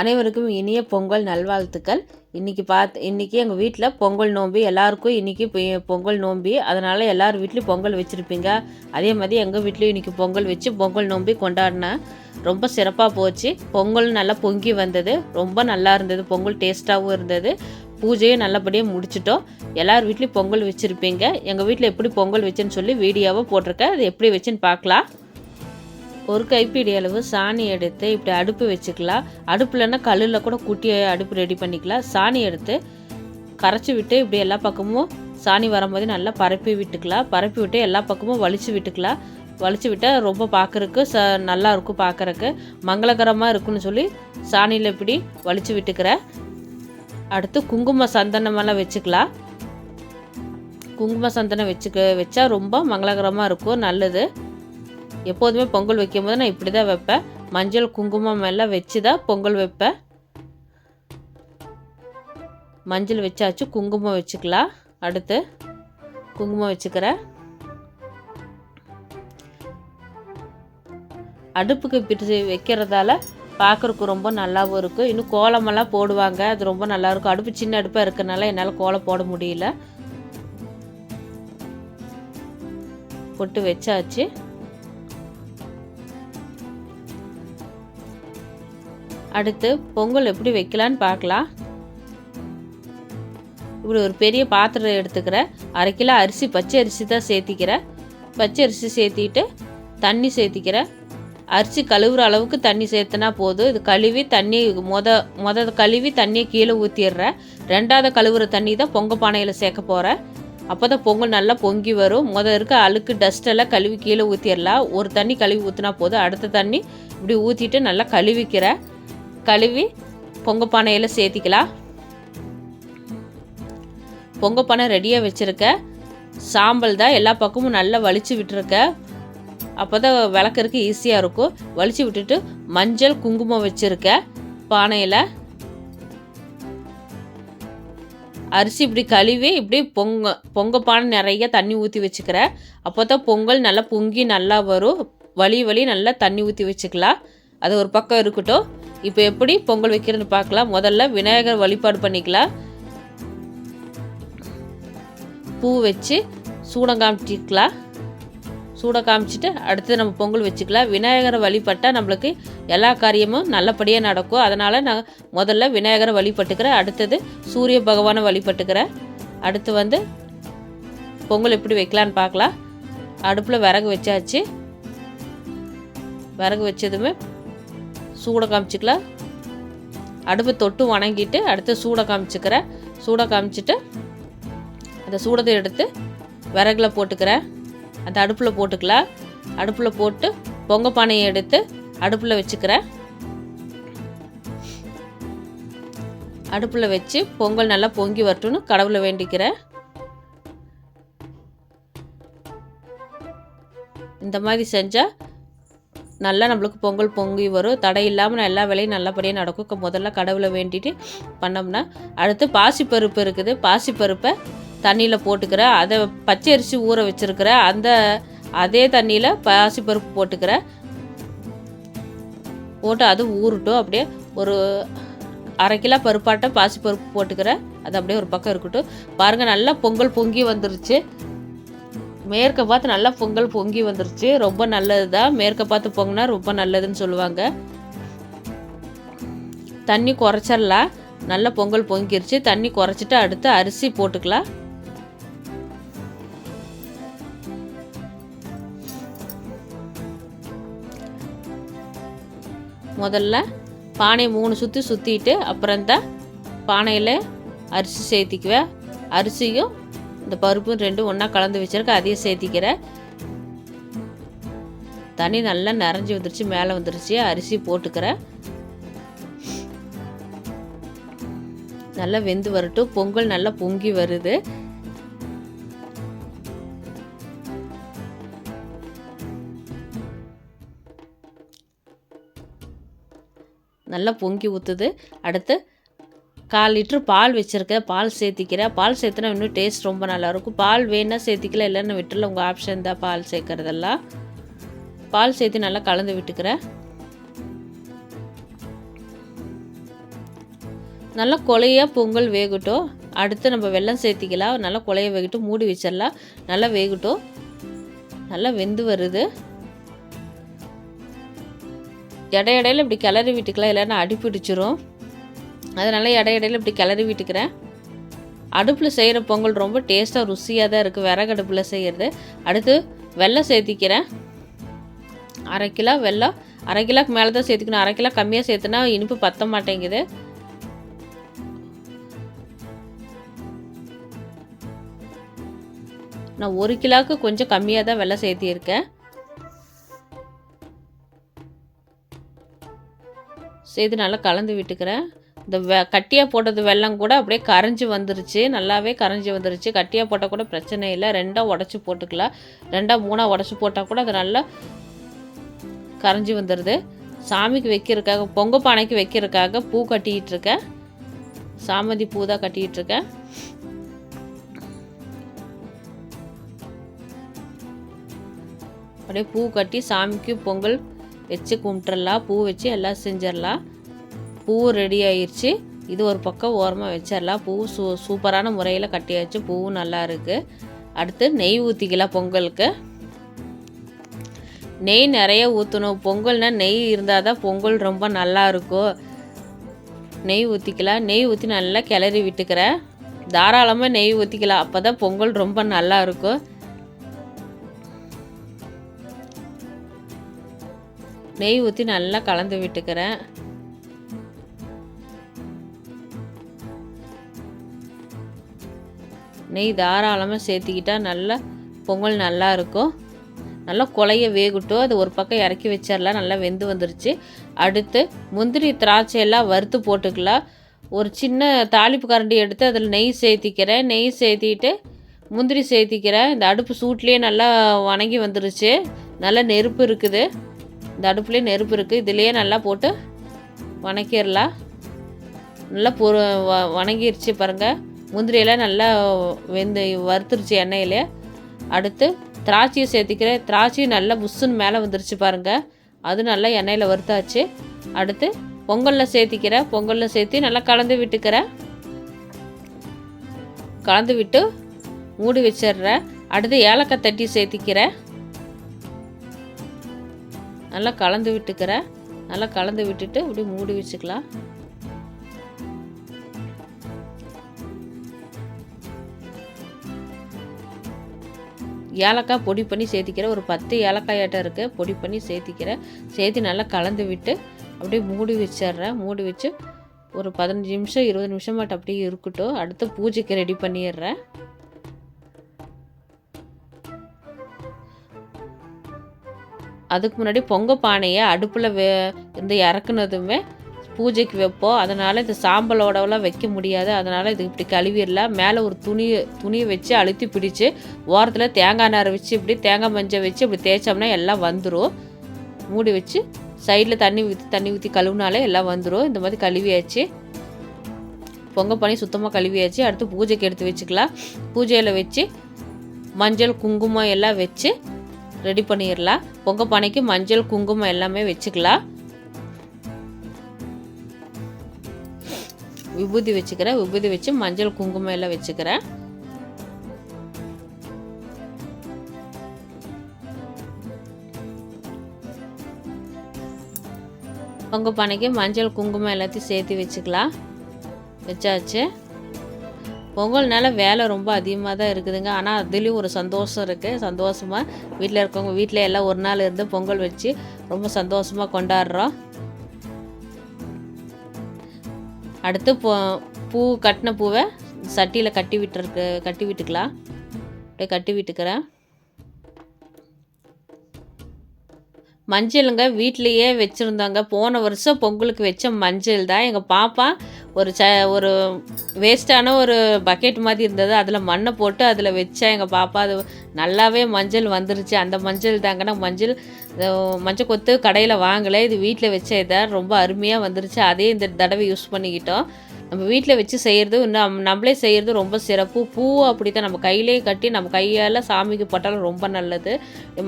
அனைவருக்கும் இனிய பொங்கல் நல்வாழ்த்துக்கள். இன்றைக்கி பார்த்து இன்றைக்கி எங்கள் வீட்டில் பொங்கல் நோம்பி. எல்லாருக்கும் இன்றைக்கி பொங்கல் நோம்பி. அதனால் எல்லார் வீட்லேயும் பொங்கல் வச்சுருப்பீங்க. அதே மாதிரி எங்கள் வீட்லேயும் இன்றைக்கி பொங்கல் வச்சு பொங்கல் நோம்பி கொண்டாடினேன் ரொம்ப சிறப்பாக போச்சு. பொங்கல் நல்லா பொங்கி வந்தது. ரொம்ப நல்லா இருந்தது. பொங்கல் டேஸ்ட்டாகவும் இருந்தது. பூஜையும் நல்லபடியாக முடிச்சிட்டோம். எல்லார் வீட்லேயும் பொங்கல் வச்சுருப்பீங்க. எங்கள் வீட்டில் எப்படி பொங்கல் வச்சுன்னு சொல்லி வீடியோவை போட்டிருக்கேன். அது எப்படி வச்சுன்னு பார்க்கலாம் ஒரு கைப்பிடி அளவு சாணி எடுத்து இப்படி அடுப்பு வச்சுக்கலாம். அடுப்புலன்னா கல்லில் கூட குட்டி அடுப்பு ரெடி பண்ணிக்கலாம். சாணி எடுத்து கரைச்சி விட்டு இப்படி எல்லா பக்கமும் சாணி வரும்போது நல்லா பரப்பி விட்டுக்கலாம். பரப்பி விட்டு எல்லா பக்கமும் வலிச்சு விட்டுக்கலாம். வலிச்சு விட்டால் ரொம்ப பார்க்குறக்கு ச நல்லா இருக்கும் பார்க்குறக்கு மங்களகரமாக இருக்குன்னு சொல்லி சாணியில் இப்படி வலிச்சு விட்டுக்கிறேன் அடுத்து குங்கும சந்தனமெல்லாம் வச்சுக்கலாம். குங்கும சந்தனம் வச்சுக்க வச்சா ரொம்ப மங்களகரமாக இருக்கும் நல்லது. எப்போதுமே பொங்கல் வைக்கும் போது நான் இப்படி தான் வைப்பேன். மஞ்சள் குங்குமம் எல்லாம் வச்சு தான் பொங்கல் வைப்பேன். மஞ்சள் வச்சாச்சு குங்குமம் வச்சுக்கலாம். அடுத்து குங்குமம் வச்சுக்கிறேன். அடுப்புக்கு பிரித்து வைக்கிறதால பார்க்குறக்கு ரொம்ப நல்லாவும் இருக்கும். இன்னும் கோலமெல்லாம் போடுவாங்க. அது ரொம்ப நல்லாயிருக்கும் அடுப்பு சின்ன அடுப்பாக இருக்கனால என்னால் கோலம் போட முடியல. பொட்டு வச்சாச்சு. அடுத்து பொங்கல் எப்படி வைக்கலான்னு பார்க்கலாம். இப்படி ஒரு பெரிய பாத்திரம் எடுத்துக்கிறேன் அரை கிலோ அரிசி பச்சை அரிசி தான் சேர்த்திக்கிறேன் பச்சை அரிசி சேர்த்திட்டு தண்ணி சேர்த்திக்கிறேன் அரிசி கழுவுற அளவுக்கு தண்ணி சேர்த்துனா போதும். இது கழுவி தண்ணி மொத மொத கழுவி தண்ணியை கீழே ஊற்றிடுறேன் ரெண்டாவது கழுவுற தண்ணி தான் பொங்க பானையில் சேர்க்க போகிறேன் அப்போ தான் பொங்கல் நல்லா பொங்கி வரும். முத இருக்க அழுக்கு டஸ்ட்டெல்லாம் கழுவி கீழே ஊற்றிடலாம் ஒரு தண்ணி கழுவி ஊற்றினா போதும். அடுத்த தண்ணி இப்படி ஊற்றிட்டு நல்லா கழுவிக்கிறேன் கழுவி பொங்க பானையில் சேர்த்திக்கலாம். பொங்க பானை ரெடியாக வச்சுருக்கேன் சாம்பல் தான் எல்லா பக்கமும் நல்லா வலிச்சு விட்டுருக்கேன் அப்போ தான் விளக்கறதுக்கு ஈஸியாக இருக்கும். வலிச்சு விட்டுட்டு மஞ்சள் குங்குமம் வச்சுருக்கேன் பானையில். அரிசி இப்படி கழுவி இப்படி பொங்க பொங்க பானை நிறைய தண்ணி ஊற்றி வச்சுக்கிறேன் அப்போ தான் பொங்கல் நல்லா பொங்கி நல்லா வரும். வழி வழி நல்லா தண்ணி ஊற்றி வச்சுக்கலாம். அது ஒரு பக்கம் இருக்கட்டும். இப்போ எப்படி பொங்கல் வைக்கிறதுன்னு பார்க்கலாம். முதல்ல விநாயகர் வழிபாடு பண்ணிக்கலாம். பூ வச்சு சூடம் காமிச்சிக்கலாம். சூட காமிச்சிட்டு அடுத்து நம்ம பொங்கல் வச்சுக்கலாம். விநாயகரை வழிபட்டால் நம்மளுக்கு எல்லா காரியமும் நல்லபடியாக நடக்கும். அதனால் நான் முதல்ல விநாயகரை வழிபட்டுக்கிறேன். அடுத்தது சூரிய பகவானை வழிபட்டுக்கிறேன். அடுத்து வந்து பொங்கல் எப்படி வைக்கலான்னு பார்க்கலாம். அடுப்பில் விறகு வச்சாச்சு. விறகு வச்சதுமே சூடை காமிச்சிக்கலாம் அடுப்பு தொட்டு வணங்கிட்டு அடுத்து சூடை காமிச்சிக்கிறேன் சூடை காமிச்சிட்டு அந்த சூடத்தை எடுத்து விறகுல போட்டுக்கிறேன் அந்த அடுப்பில் போட்டுக்கலாம் அடுப்பில் போட்டு பொங்க பானையை எடுத்து அடுப்பில் வச்சுக்கிறேன் அடுப்பில் வச்சு பொங்கல் நல்லா பொங்கி வரட்டும்னு கடவுளை வேண்டிக்கிறேன் இந்த மாதிரி செஞ்சால் நல்லா நம்மளுக்கு பொங்கல் பொங்கி வரும். தடை இல்லாமல் எல்லா வேலையும் நல்லபடியாக நடக்கும். முதல்ல கடவுளை வேண்டிட்டு பண்ணோம்னா அடுத்து பாசிப்பருப்பு இருக்குது. பாசிப்பருப்பை தண்ணியில் போட்டுக்கிறேன் அதை பச்சை அரிசி ஊற வச்சுருக்கிறேன் அந்த அதே தண்ணியில் பாசிப்பருப்பு போட்டுக்கிறேன் போட்டு அது ஊறட்டும். அப்படியே ஒரு அரை கிலோ பருப்பாட்டம் பாசிப்பருப்பு போட்டுக்கிறேன் அது அப்படியே ஒரு பக்கம் இருக்கட்டும். பாருங்கள் நல்லா பொங்கல் பொங்கி வந்துருச்சு. மேற்க பார்த்து நல்லா பொங்கல் பொங்கி வந்துருச்சு. ரொம்ப நல்லது தான் மேற்க பார்த்து பொங்கினா ரொம்ப நல்லதுன்னு சொல்லுவாங்க. தண்ணி குறைச்சிடலாம் நல்லா பொங்கல் பொங்கிருச்சு. தண்ணி குறைச்சிட்டு அடுத்து அரிசி போட்டுக்கலாம். முதல்ல பானையை மூணு சுற்றி சுற்றிட்டு அப்புறம் தான் பானையில் அரிசி சேர்த்திக்குவேன். அரிசியும் இந்த பருப்பும் ரெண்டும் ஒன்றா கலந்து வச்சிருக்க அதையும் சேர்த்திக்கிறேன் தண்ணி நல்லா நிறைஞ்சி வந்துருச்சு மேலே வந்துருச்சு அரிசி போட்டுக்கிறேன் நல்லா வெந்து வரட்டும் பொங்கல் நல்லா பொங்கி வருது. நல்லா பொங்கி ஊற்றுது அடுத்து கால் லிட்ரு பால் வச்சுருக்கேன் பால் சேர்த்திக்கிறேன் பால் சேர்த்துனா இன்னும் டேஸ்ட் ரொம்ப நல்லாயிருக்கும். பால் வேணால் சேர்த்திக்கல இல்லைன்னு விட்டுல உங்கள் ஆப்ஷன் தான் பால் சேர்க்குறதெல்லாம். பால் சேர்த்து நல்லா கலந்து விட்டுக்கிறேன் நல்லா கொலையாக பொங்கல் வேகட்டும். அடுத்து நம்ம வெள்ளம் சேர்த்திக்கலாம். நல்லா கொலையை வேகட்டும். மூடி வச்சிடலாம். நல்லா வேகட்டும். நல்லா வெந்து வருது. இட இடையில இப்படி கிளறி விட்டுக்கலாம். இல்லைன்னா அடி பிடிச்சிரும் அதனால் இடையிடையில் இடையில இப்படி கிளறி விட்டுக்கிறேன். அடுப்பில் செய்கிற பொங்கல் ரொம்ப டேஸ்ட்டாக ருசியாக தான் இருக்குது விறகு அடுப்பில் செய்கிறது அடுத்து வெள்ளம் சேர்த்திக்கிறேன். அரை கிலோ வெள்ளம் அரை கிலோக்கு மேலே தான் சேர்த்துக்கணும். அரை கிலோ கம்மியாக சேர்த்துனா இனிப்பு பத்த மாட்டேங்குது. நான் ஒரு கிலோவுக்கு கொஞ்சம் கம்மியாக தான் வெள்ளம் சேர்த்திருக்கேன். சேர்த்து நல்லா கலந்து விட்டுக்கிறேன். இந்த வெ கட்டியாக போட்டது வெள்ளம் கூட அப்படியே கரைஞ்சி வந்துருச்சு. நல்லாவே கரைஞ்சி வந்துருச்சு. கட்டியாக போட்டால் கூட பிரச்சனை இல்லை. ரெண்டாக உடச்சி போட்டுக்கலாம். ரெண்டாக மூணாக உடச்சி போட்டால் கூட அது நல்லா கரைஞ்சி வந்துடுது சாமிக்கு வைக்கிறதுக்காக பொங்க பானைக்கு வைக்கிறதுக்காக பூ கட்டிக்கிட்டு இருக்கேன் சாமந்தி பூ தான் கட்டிக்கிட்டு இருக்கேன் அப்படியே பூ கட்டி சாமிக்கு பொங்கல் வச்சு கும்பிட்டுறலாம். பூ வச்சு எல்லாம் செஞ்சிடலாம். பூ ரெடி ஆயிடுச்சு இது ஒரு பக்கம் ஓரமாக வச்சிடலாம் பூ சூ சூப்பரான முறையில் கட்டியாச்சு. பூவும் நல்லா இருக்குது அடுத்து நெய் ஊற்றிக்கலாம் பொங்கலுக்கு. நெய் நிறைய ஊற்றணும் பொங்கல்னால் நெய் இருந்தால் தான் பொங்கல் ரொம்ப நல்லா இருக்கும். நெய் ஊற்றிக்கலாம் நெய் ஊற்றி நல்லா கிளறி விட்டுக்கிறேன். தாராளமாக நெய் ஊற்றிக்கலாம் அப்போ தான் பொங்கல் ரொம்ப நல்லா இருக்கும். நெய் ஊற்றி நல்லா கலந்து விட்டுக்கிறேன். நெய் தாராளமாக சேர்த்திக்கிட்டா நல்லா பொங்கல் நல்லா இருக்கும். நல்லா கொலைய வேகட்டும். அது ஒரு பக்கம் இறக்கி வச்சிடலாம் நல்லா வெந்து வந்துருச்சு. அடுத்து முந்திரி திராட்சை எல்லாம் வறுத்து போட்டுக்கலாம். ஒரு சின்ன தாளிப்பு கரண்டி எடுத்து அதில் நெய் சேர்த்திக்கிறேன். நெய் சேர்த்திட்டு முந்திரி சேர்த்திக்கிறேன். இந்த அடுப்பு சூட்லேயே நல்லா வணங்கி வந்துருச்சு. நல்லா நெருப்பு இருக்குது. இந்த அடுப்புலேயே நெருப்பு இருக்குது இதுலேயே நல்லா போட்டு வணக்கிடலாம் நல்லா பொ வ வணங்கிருச்சு பாருங்கள் முந்திரியெல்லாம் நல்லா வெந்து வறுத்துருச்சு எண்ணெயில். அடுத்து திராட்சையை சேர்த்திக்கிறேன் திராட்சையும் நல்லா புஷ்ஷுன்னு மேலே வந்துருச்சு பாருங்கள் அது நல்லா எண்ணெயில் வறுத்தாச்சு. அடுத்து பொங்கலில் சேர்த்திக்கிறேன் பொங்கலில் சேர்த்து நல்லா கலந்து விட்டுக்கிறேன் கலந்து விட்டு மூடி வச்சிடுறேன் அடுத்து ஏலக்காய் தட்டி சேர்த்திக்கிறேன் நல்லா கலந்து விட்டுக்கிறேன் நல்லா கலந்து விட்டுட்டு இப்படி மூடி வச்சுக்கலாம். ஏலக்காய் பொடி பண்ணி சேர்த்திக்கிறேன் ஒரு பத்து ஏலக்காயாட்டம் இருக்குது பொடி பண்ணி சேர்த்திக்கிறேன் சேர்த்து நல்லா கலந்து விட்டு அப்படியே மூடி வச்சிட்றேன். மூடி வச்சு ஒரு பதினஞ்சு நிமிஷம் இருபது நிமிஷம் மட்டும் அப்படியே இருக்கட்டும். அடுத்து பூஜைக்கு ரெடி பண்ணிடுறேன். அதுக்கு முன்னாடி பொங்க பானையை அடுப்பில் வே இருந்து இறக்குனதுமே பூஜைக்கு வைப்போம். அதனால் இந்த சாம்பலோடவெல்லாம் வைக்க முடியாது. அதனால் இது இப்படி கழுவிடலாம் மேலே ஒரு துணி துணியை வச்சு அழுத்தி பிடிச்சி ஓரத்தில் தேங்காய் நாரை வச்சு இப்படி தேங்காய் மஞ்சள் வச்சு இப்படி தேய்ச்சோம்னா எல்லாம் வந்துடும் மூடி வச்சு சைடில் தண்ணி ஊற்றி தண்ணி ஊற்றி கழுவுனாலே எல்லாம் வந்துடும் இந்த மாதிரி கழுவியாச்சு. பொங்க பண்ணி சுத்தமாக கழுவியாச்சு. அடுத்து பூஜைக்கு எடுத்து வச்சுக்கலாம். பூஜையில் வச்சு மஞ்சள் குங்குமம் எல்லாம் வச்சு ரெடி பண்ணிடலாம். பொங்க பானைக்கு மஞ்சள் குங்குமம் எல்லாமே வச்சுக்கலாம். விபூதி வச்சுக்கிறேன். விபூதி வச்சு மஞ்சள் குங்குமம் எல்லாம் வச்சுக்கிறேன். பொங்க பானைக்கு மஞ்சள் குங்குமம் எல்லாத்தையும் சேர்த்து வச்சுக்கலாம். வச்சாச்சு. பொங்கல்னால வேலை ரொம்ப அதிகமாக தான் இருக்குதுங்க. ஆனால் அதுலேயும் ஒரு சந்தோஷம் இருக்குது சந்தோஷமாக வீட்டில் இருக்கவங்க வீட்டில் எல்லாம் ஒரு நாள் இருந்து பொங்கல் வச்சு ரொம்ப சந்தோஷமாக கொண்டாடுறோம். அடுத்து பூ பூ கட்டின பூவை சட்டியில் கட்டி விட்டுருக்கு கட்டி விட்டுக்கலாம் அப்படியே கட்டி விட்டுக்கிறேன். மஞ்சளுங்க வீட்லேயே வச்சுருந்தாங்க. போன வருஷம் பொங்கலுக்கு வச்ச மஞ்சள் தான். எங்கள் பாப்பா ஒரு ச ஒரு வேஸ்ட்டான ஒரு பக்கெட் மாதிரி இருந்தது. அதில் மண்ணை போட்டு அதில் வச்சா எங்கள் பாப்பா அது நல்லாவே மஞ்சள் வந்துருச்சு. அந்த மஞ்சள் தாங்கன்னா மஞ்சள் மஞ்சள் கொத்து கடையில் வாங்கலை. இது வீட்டில் வச்ச இதை ரொம்ப அருமையாக வந்துருச்சு. அதே இந்த தடவை யூஸ் பண்ணிக்கிட்டோம். நம்ம வீட்டில் வச்சு செய்கிறது நம் நம்மளே செய்கிறது ரொம்ப சிறப்பு. பூ அப்படி தான் நம்ம கையிலே கட்டி நம்ம கையால் சாமிக்கு போட்டாலும் ரொம்ப நல்லது.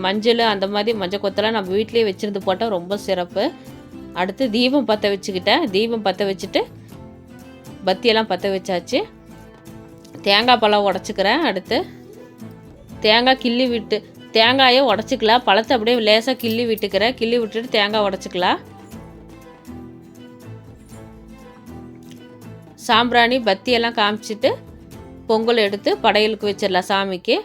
மஞ்சள் அந்த மாதிரி மஞ்சள் கொத்தெல்லாம் நம்ம வீட்டிலே வச்சுருந்து போட்டால் ரொம்ப சிறப்பு. அடுத்து தீபம் பற்ற வச்சுக்கிட்டேன். தீபம் பற்ற வச்சுட்டு பத்தியெல்லாம் பற்ற வச்சாச்சு. தேங்காய் பழம் உடச்சிக்கிறேன் அடுத்து. தேங்காய் கிள்ளி விட்டு தேங்காயை உடச்சிக்கலாம். பழத்தை அப்படியே லேசாக கிள்ளி விட்டுக்கிறேன். கிள்ளி விட்டுட்டு தேங்காய் உடச்சிக்கலாம். சாம்பிராணி பத்தியெல்லாம் காமிச்சிட்டு பொங்கல் எடுத்து படையலுக்கு வச்சிடலாம் சாமிக்கு.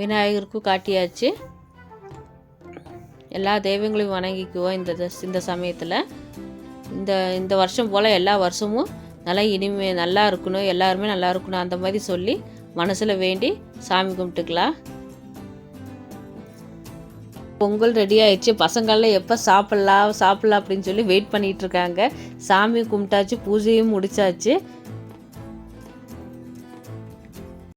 விநாயகருக்கும் காட்டியாச்சு. எல்லா தெய்வங்களையும் வணங்கிக்குவோம் இந்த இந்த சமயத்தில். இந்த இந்த வருஷம் போல் எல்லா வருஷமும் நல்லா இனிமே நல்லா இருக்கணும் எல்லாருமே நல்லா இருக்கணும் அந்த மாதிரி சொல்லி மனசில் வேண்டி சாமி கும்பிட்டுக்கலாம். பொங்கல் ரெடி ஆயிடுச்சு. பசங்கள்லாம் எப்போ சாப்பிட்லாம் சாப்பிட்லாம் அப்படின்னு சொல்லி வெயிட் பண்ணிகிட்ருக்காங்க சாமி கும்பிட்டாச்சு பூஜையும் முடிச்சாச்சு.